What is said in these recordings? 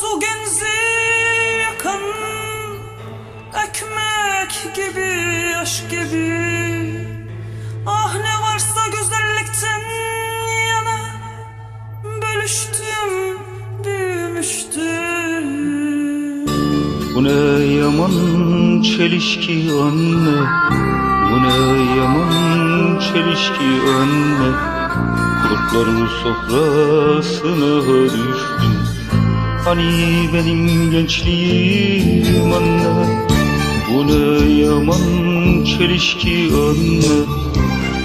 Su genzi yakan Ekmek gibi, aşk gibi. Ah ne varsa güzellikten yana Bölüştüm, büyümüştüm. Bu ne yaman çelişki anne? Bu ne yaman çelişki anne? Kurtların sofrasına düştüm Hani benim gençliğim anne? Bu ne yaman çelişki anne?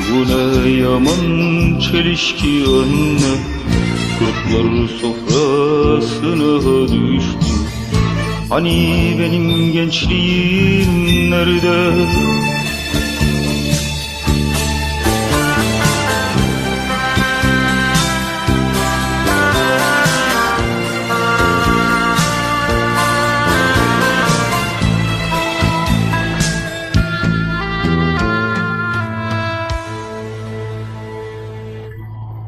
Bu ne yaman çelişki anne? Kurtlar sofrasına düştüm Hani benim gençliğim nerede?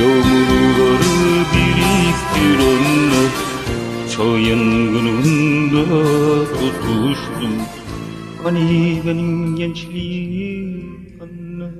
Yağmurları biriktir anne Çağ yangınında tutuştum Hani benim gençliğim anne